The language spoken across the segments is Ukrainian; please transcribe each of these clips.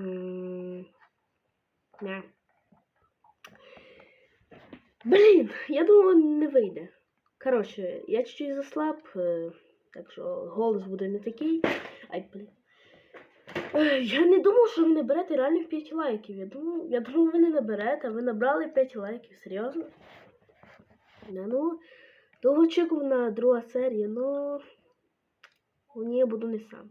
М, Не. Блін, я думаю, не вийде. Коротше, я чуть-чуть заслаб, е, так що голос буде не такий. Ай, блін. Е, Я не думав, що ви наберете реально 5 лайків. Я думав, я думав, ви не наберете, а ви набрали 5 лайків, серйозно? Да, ну, довгоочікувана друга серія, ну. У ній я буду не сам.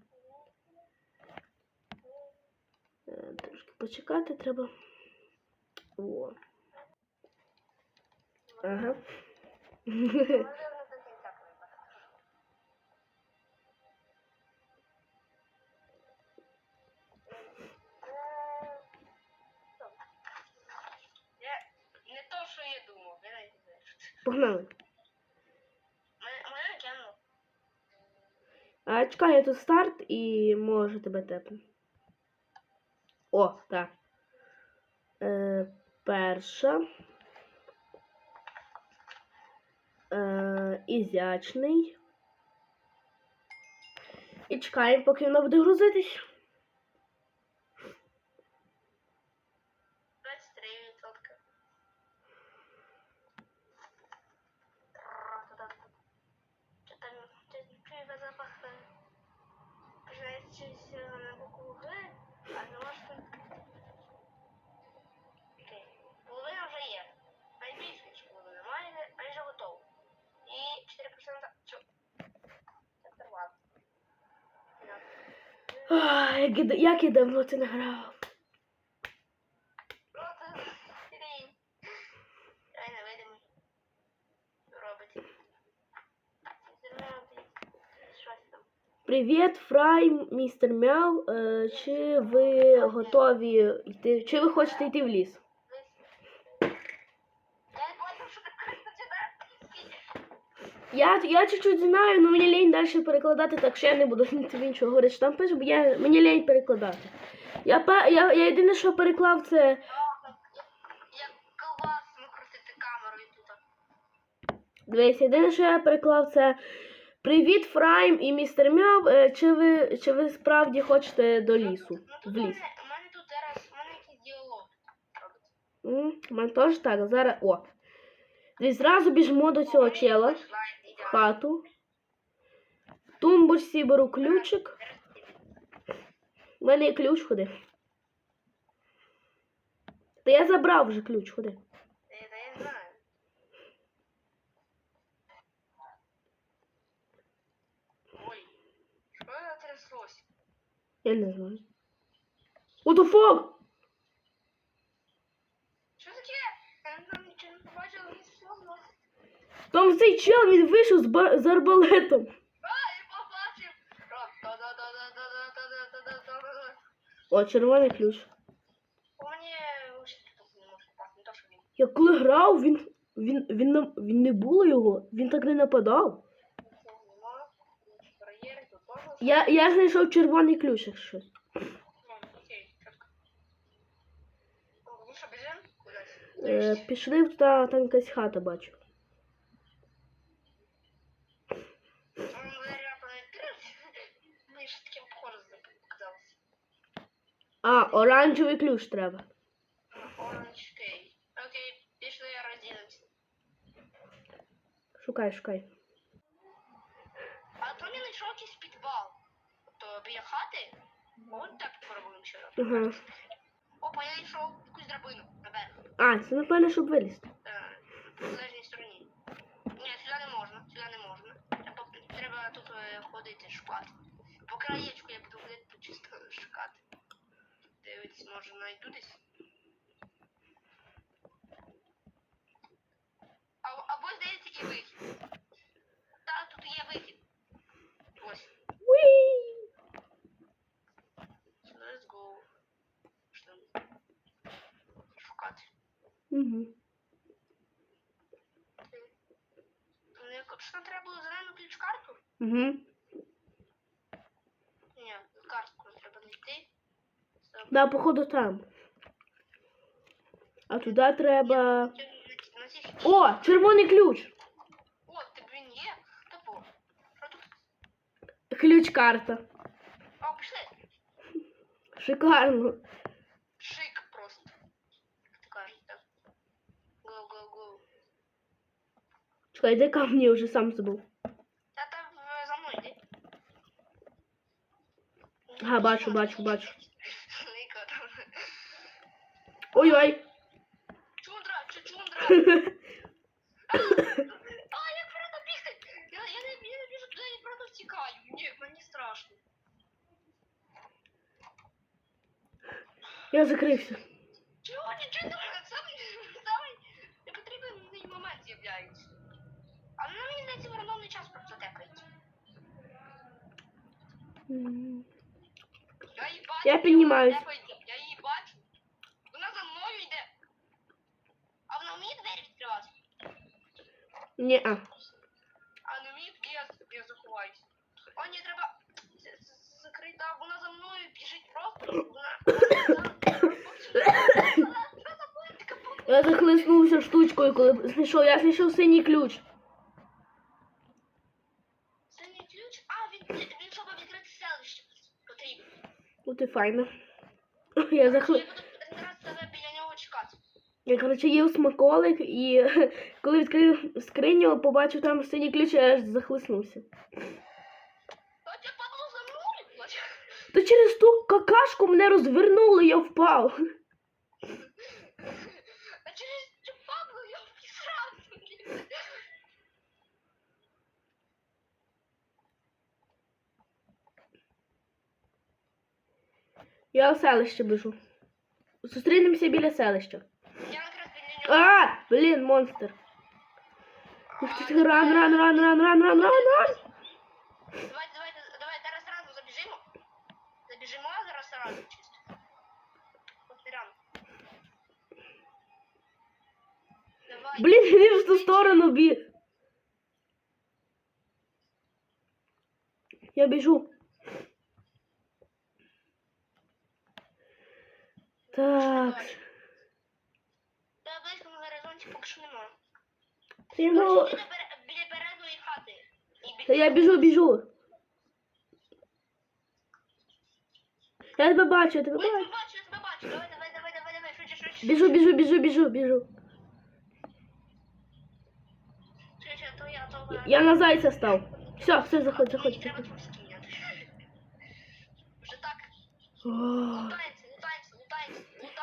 трошки почекати треба. О. Ага. Погнали. А чекай, я тут старт і може тебе тепнути. О, так. Е, перша. Е, ізячний. І чекаємо, поки воно буде грузитись. 23 там, чую запах, е, на букву Г, а не може. Окей. Половина вже є. Найбільше, ніж половина. Майже, майже готово. І 4% чо? Це перват. Ах, як, я- як я давно це не грав. Просто лінь. Ай, невидимий. Робить. Зернати. Щось там. Привіт, Фрай, містер Мяу. Е, чи ви готові йти? Чи ви хочете йти в ліс? Я. Я, чуть-чуть знаю, але мені лінь далі перекладати, так що я не буду тобі нічого говорити, що там пише, бо я, мені лінь перекладати. Я, я, я єдине, що переклав, це. Як класно крутити камерою тут. Дивись, єдине, що я переклав, це Привіт, Фрайм і містер Мяу. Е, Чи ви, чи ви справді хочете до лісу? Ну В ліс. у мене тут зараз, у мене якийсь діалог. У мене теж так. Зараз. О. Дивись, зразу біжимо до цього чела. В хату. В тумбочці беру ключик. У мене є ключ, ходи. Та я забрав вже ключ, ходи. Я не знаю. What the fuck? Що таке? Нам нічого не побачили, він словно. Там цей чел, він вийшов з, бар... з арбалетом. А, я побачив. О, червоний ключ. Я коли грав, він, він, він, він, він не було його, він так не нападав. Я я знайшов червоний ключик щось. Е, Пішли туди, там якась хата бачу. А, оранжевий ключ треба. Оранжевий. Окей, пішли я розділимся. Шукай, шукай. Біля хати? От так пробуємо ще раз. Ага. Опа, я знайшов якусь драбину наверх. А, це напевно, щоб вилізти. Е, В протилежній стороні. Ні, сюди не можна, сюди не можна. Треба, треба тут е, ходити, шукати. По краєчку я буду ходити тут чисто шукати. Дивитись, може знайду десь. А, або здається і вихід. Так, тут є вихід. Ось. Уі! Let's go. Що там? Шукати. Угу. Що треба було зелену ключ-карту? Угу. Ні, картку треба знайти. Да, походу там. А туди треба. О, червоний ключ! О, ти блін є? Типу. Ключ карта. О, пішли. Шикарно. Чекай, де камні я вже сам забув. Та там е, за мною йди. Ага, бачу, бачу, бачу. Лика там. Ой-ой. Чундра, чи чундра? А, як правда бігти? Я, я, не, я не біжу туди, я правда втікаю. Ні, мені страшно. Я закрився. Я її бачу. Я піднімаюсь. вона тепається, Я її бачу. Вона за мною йде. А вона вміє двері відкривати? Ні-а. А не вміє, тоді я, я заховаюсь. О, ні, треба з- з- закрити. А, вона за мною біжить просто. Вона... Що за політика? Я захлиснувся штучкою, коли знайшов. Я знайшов синій ключ. Файно. Я захли... Я коротше, їв смаколик і коли відкрив скриню, побачив там синій ключ, я аж захлиснувся. А тебе падло за мною? То через ту какашку мене розвернуло, я впав. Я в селище біжу. Зустрінемося біля селища. Я якраз біля нього. А, блін, монстр. Ух ти, ти, Ран, ран, ран, ран, ран, ран, ран, ран. Давай, давай, давай, зараз разом забіжимо. Забіжимо, а зараз разом чисто. От рано. Давай. Блін, він в ту сторону біг. Я біжу. Так. Та близько на горизонті поки що немає. Я, Короче, ну, біля, бере- біля передної хати. І та я біжу, біжу. Я тебе бачу, я тебе Я тебе бачу. бачу, я тебе бачу. Давай, давай, давай, давай, давай, швидше, швидше. Біжу, біжу, біжу, біжу, біжу. Швидше, то я, то Я на зайця став. Все, все, заходь, заходь, Мені треба заходь. тут скиняти. Вже так.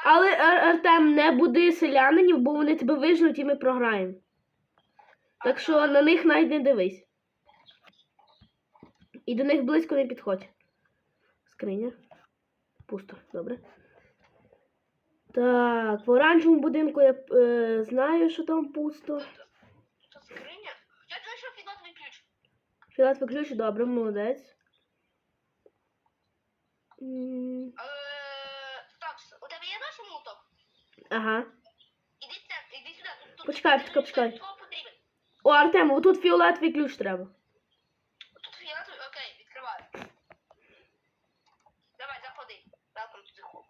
Але Ар- Артем, не буди селянинів, бо вони тебе вижнуть і ми програємо. Так що на них навіть не дивись. І до них близько не підходь. Скриня. Пусто, добре. Так, в оранжевому будинку я е, знаю, що там пусто. Що скриня? Я знайшов фінансовий ключ. Філат ключ, добре, молодець. М, Е, Так, у тебе є наш молоток? Ага. Іди це, іди сюди. Тут, Почекай, тут, почекай, почекай. О, Артем, отут фіолетовий ключ треба. Тут фіолетовий, окей, відкриваю. Давай, заходи. Welcome to the home.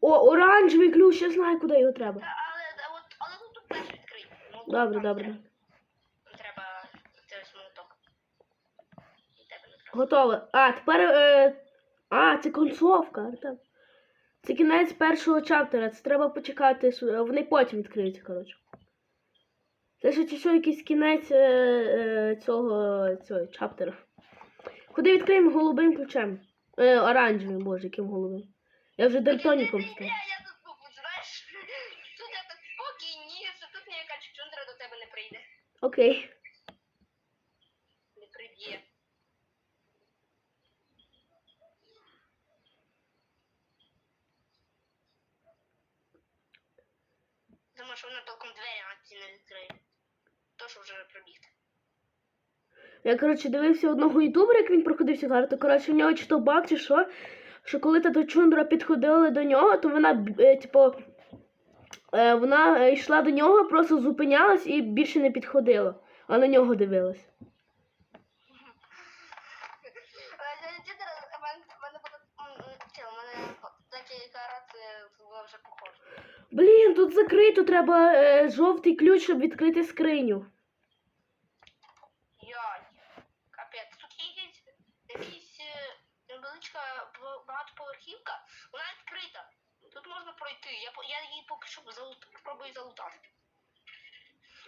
О, оранжевий ключ, я знаю, куди його треба. Та, але, але, але тут, тут теж відкрий. Ну, Добре, там добре. Треба, треба це молоток. І тебе не треба. Готово. А, тепер. Е... А, це концовка. Артем. Це кінець першого чаптера. Це треба почекати. с- Вони потім відкриються, коротше. Це ще що якийсь кінець е, е, цього, цього чаптера. Куди відкриємо голубим ключем? Е, оранжевим, боже, яким голубим. Я вже дальтоніком став. я тут тут, знаєш, тут я так спокійніше, тут ніяка чундра до тебе не прийде. Окей. Не приб'є. Думаю, що вона толком двері на ці не відкриє. То, вже пробігти. Я, коротше, дивився одного ютубера, як він проходив цю карту. Коротше, в нього чи то баг, чи що. Що коли до Чундра підходила до нього, то вона, е, типу, е, вона йшла до нього, просто зупинялась і більше не підходила, а на нього дивилась. Блін, тут закрито треба е, жовтий ключ, щоб відкрити скриню. Е, я, її поки що спробую залутати.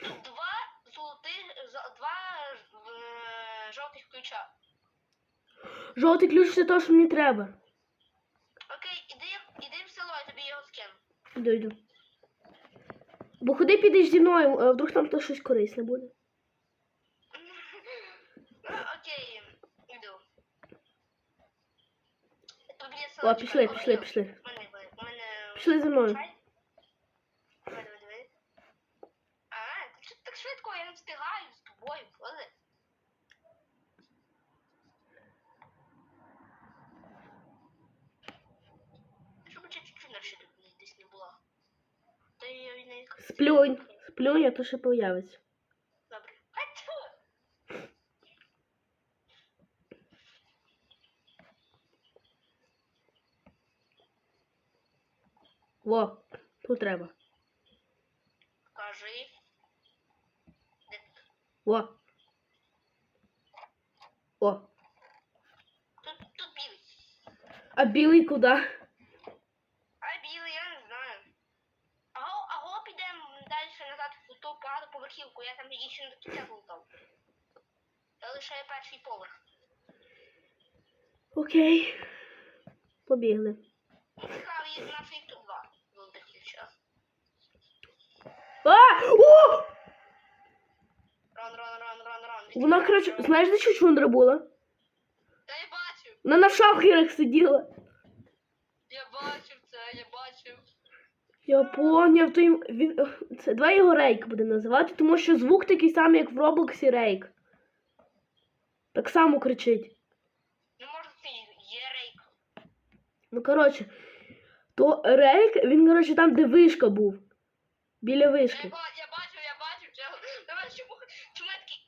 Два золотих, е, жовтих ключа. Жовтий ключ це те, що мені треба. Окей, іди, іди в село, я тобі його скину. Йду, йду. Бо куди підеш зі мною, а вдруг там то щось корисне буде. Ну, окей, села О, пішли, пішли, пішли. Пішли за мною. Чай? Давай, давай, давай. А, ти чого так швидко, я не встигаю з тобою, боже. Щоб ще чуть-чуть дальше тут не- десь не була. Та я і не... Сплюнь, сплюнь, а то ще появиться. Добре. Во, тут треба. Кажи. Во. О. Тут, тут білий. А білий куди? А білий, я не знаю. Аго, аго підемо далі назад в ту багатоповерхівку, я там її ще не до кінця злутав. Я лише перший поверх. Окей. Побігли. Цікаво, є на їх тут два. А! О! Рон, рон, рон, рон, рон. Вона, коротше, знаєш, де чучундра була? Та я бачив, Вона на шахерах сиділа. я бачив це, я бачив. Я поняв, то їм він. Це давай його рейк будемо називати, тому що звук такий самий, як в Роблоксі рейк. Так само кричить. Ну може це є рейк. Ну, коротше, то рейк, він, коротше, там, де вишка був. Біля Я, вишки. ба- я бачив, я чого. Давай чому, чому я такий?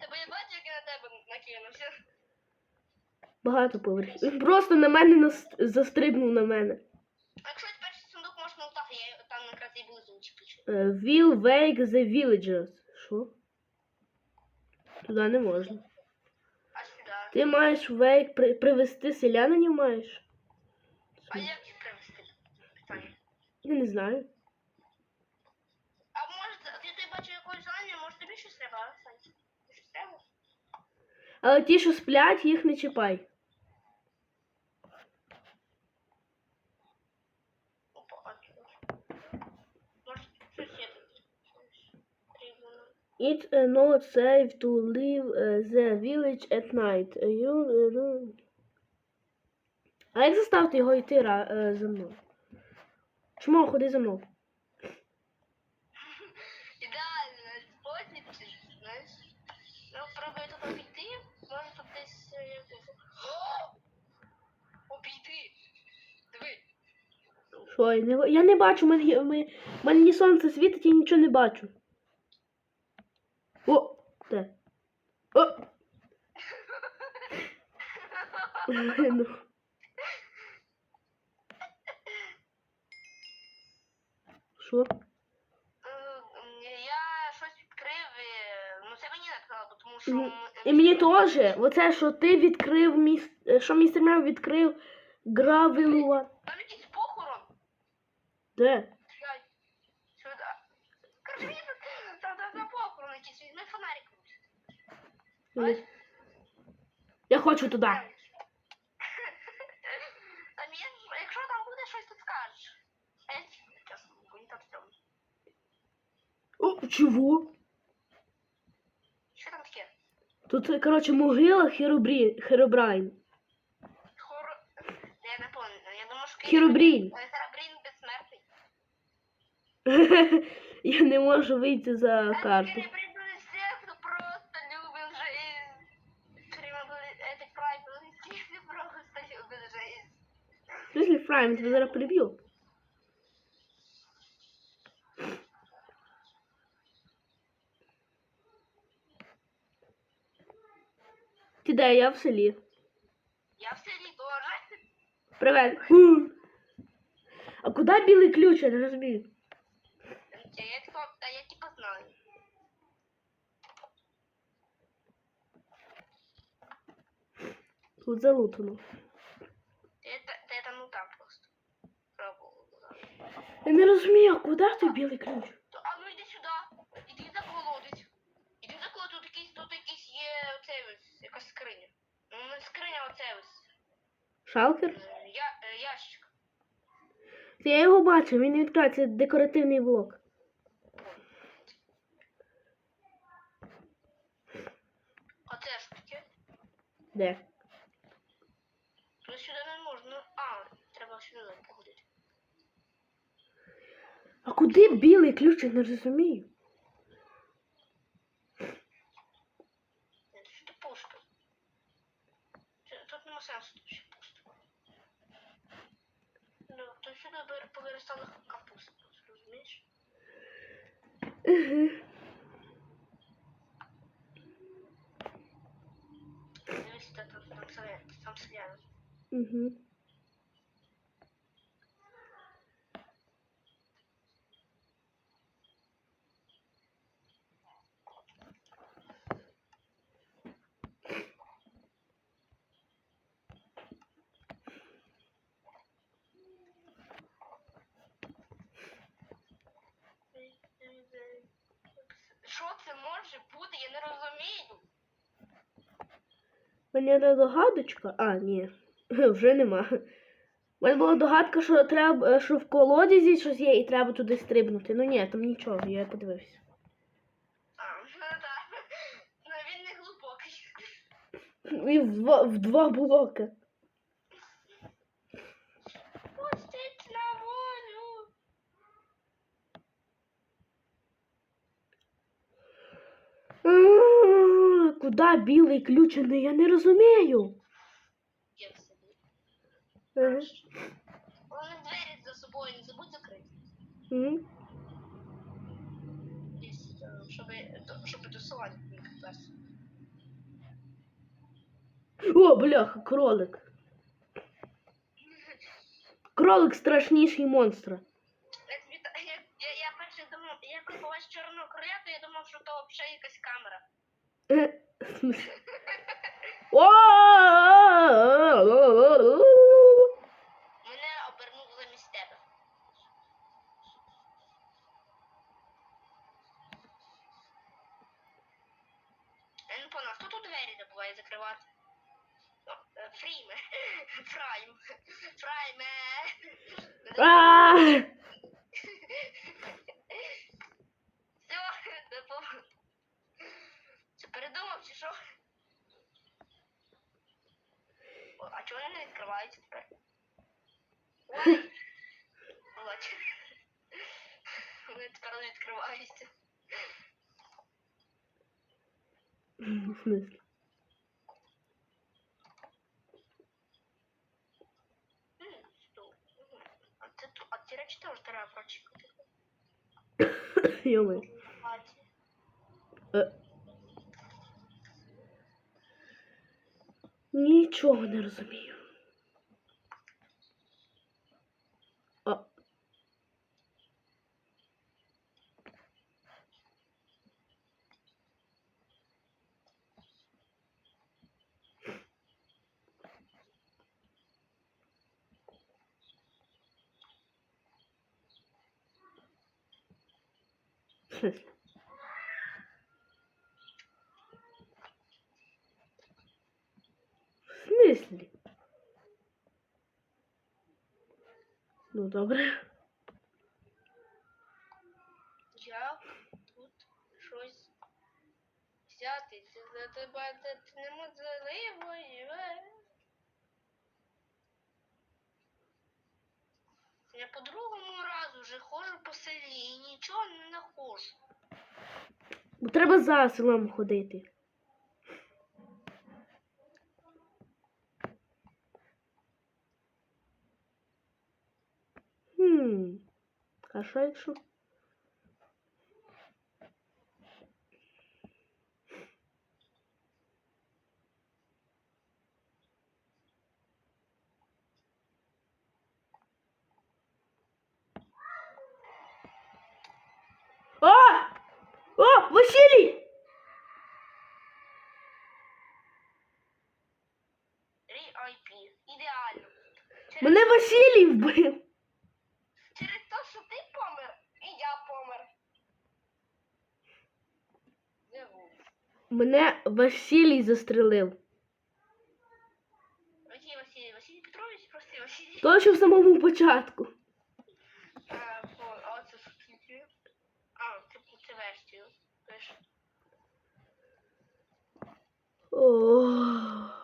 Тебе я бачив, як я на тебе накинувся. Багато поверхів. Він просто на мене нас... застрибнув на мене. Якщо перший сундук можна лутати, я там якраз і. Е, Will wake the villagers. Що? Туди не можна. А сюди. Ти маєш wake при... привести селянинів маєш? А як їх привезти? Питання. Я не знаю. А може, ти, ти бачив якогось зелення, може тобі щось треба, Сань? Щось треба? Але ті, що сплять, їх не чіпай. Опа, а чого? Може, щось є тут. Щось потрібно. It's uh, not safe to leave uh, the village at night. You, uh, А як заставити його йти е, за мною? Чому ходи за мною? Ідеально, знаєш. Ну, тут обійти, може тут десь е! Диви! Що, я не, я не бачу, мене, в мене ні сонце світить, я нічого не бачу. О! Де? О! ну. Що? Е, Я щось відкрив, ну це мені не сказали, тому що... І мені теж, оце, що ти відкрив міс... е, що містер Мев відкрив гравілува. Там якийсь похорон. Де? Чекай. Сюди. Короче, мені тут там, там, там похорон якийсь, візьми фонарик. Ой. Я хочу туди. Якщо там буде щось, то скажеш. А я чесно, стрьомно. О, чого? Що там таке? Тут, коротше, могила Херобрі... Херобрайн. Хоро... Я не пам'ятаю, я думаю, що... Херобрін. Херобрін безсмертний. Я не можу вийти за карту. В смысле, Фрайм, тебе зараз приб'ю. Ти де, я в селі. Я в селі теж. Привет. Фу. А куди білий ключ? Я не розумію. Я типа, а я типа знаю. Тут залутано. Ти, ти там так. Я не розумію, а куди той білий ключ? А ну йди сюди. Іди за колодець. Іди за колодець, тут якийсь, тут якийсь є оцей ось, якась скриня. Ну, не скриня, оце ось. Шалкер? е, Я, е, ящик. Я його бачив, він не відкривається, це декоративний блок. Оце що таке? Де? Тут сюди не можна. А, треба сюди. А куди білий ключ? Я не розумію. Тут сюди пусто. Це- Тут нема сенсу, тут ще пусто. Ну, тут сюди вир- повиростала капуста, розумієш? Угу. Дивись, там, там, там, там. Угу. Що це може бути? Я не розумію. Мені не догадочка. А, ні. Вже нема. У мене була догадка, що треба, е, що в колодязі щось є і треба туди стрибнути. Ну ні, там нічого, я подивився. А, ну так. Ну він не глибокий. І в два, в два блоки. А, Куди білий ключений? Я не розумію. Ага. Вони двері за собою не забудь закрити. Е, щоб, щоб до села не. О, бляха, кролик. Кролик страшніший монстра. Я, я, я, я перше думав, я коли побачив чорного короля, то я думав, що то взагалі якась камера. Мене обернув замість тебе. Я не понял, тут двері забуває закривати? Е, Фріме. А! Все, допомог. Це передумав чи що? О, А чого вони не відкриваються тепер? Ой. От. Вони тепер не відкриваються. В смислі? М, стоп. Мгм. А це ту- а ці речі теж треба прочекати. Йоми. Е. Нічого не розумію. А. В Ну, добре. Як тут щось взяти? Це за тебе це неможливо. Я по другому разу вже ходжу по селі і нічого не знаходжу. Бо треба за селом ходити. Хм. А що якщо? А! О, Василий! Ідеально. Мене Василій вбив. через те, що ти Мене Василій застрелив. Який Василій? Василій Петрович? Просто Василій. Точно в самому початку. А, по, а це скільки? А, це, це версію. Пиш. О,